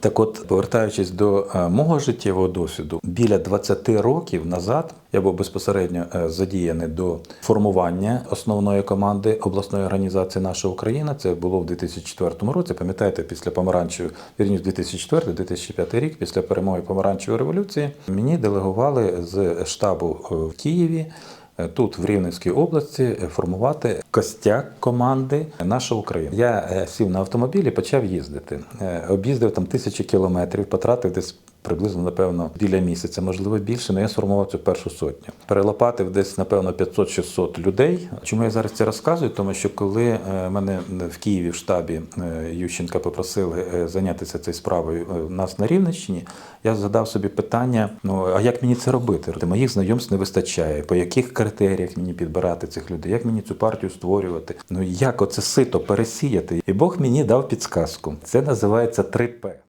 Так от, повертаючись до е, мого життєвого досвіду, біля 20 років назад я був безпосередньо е, задіяний до формування основної команди обласної організації Наша Україна. Це було в 2004 році. Пам'ятаєте, після помаранчевої, вірніше 2004-2005 рік, після перемоги помаранчевої революції, мені делегували з штабу е, в Києві. Е, Тут в Рівненській області е, формувати костяк команди Наша Україна. Я е, сів на автомобілі, почав їздити. Об'їздив там тисячі кілометрів, потратив десь приблизно, напевно, біля місяця, можливо, більше, але я сформував цю першу сотню. Перелопатив десь, напевно, 500-600 людей. Чому я зараз це розказую? Тому що коли е, мене в Києві в штабі е, Ющенка попросили е, зайнятися цією справою в нас на Рівненщині, я задав собі питання: ну а як мені це робити? Моїх знайомств не вистачає, по яких критеріях мені підбирати цих людей, як мені цю партію створювати? Ну як оце сито пересіяти? І Бог мені дав підсказку. Це називається 3П.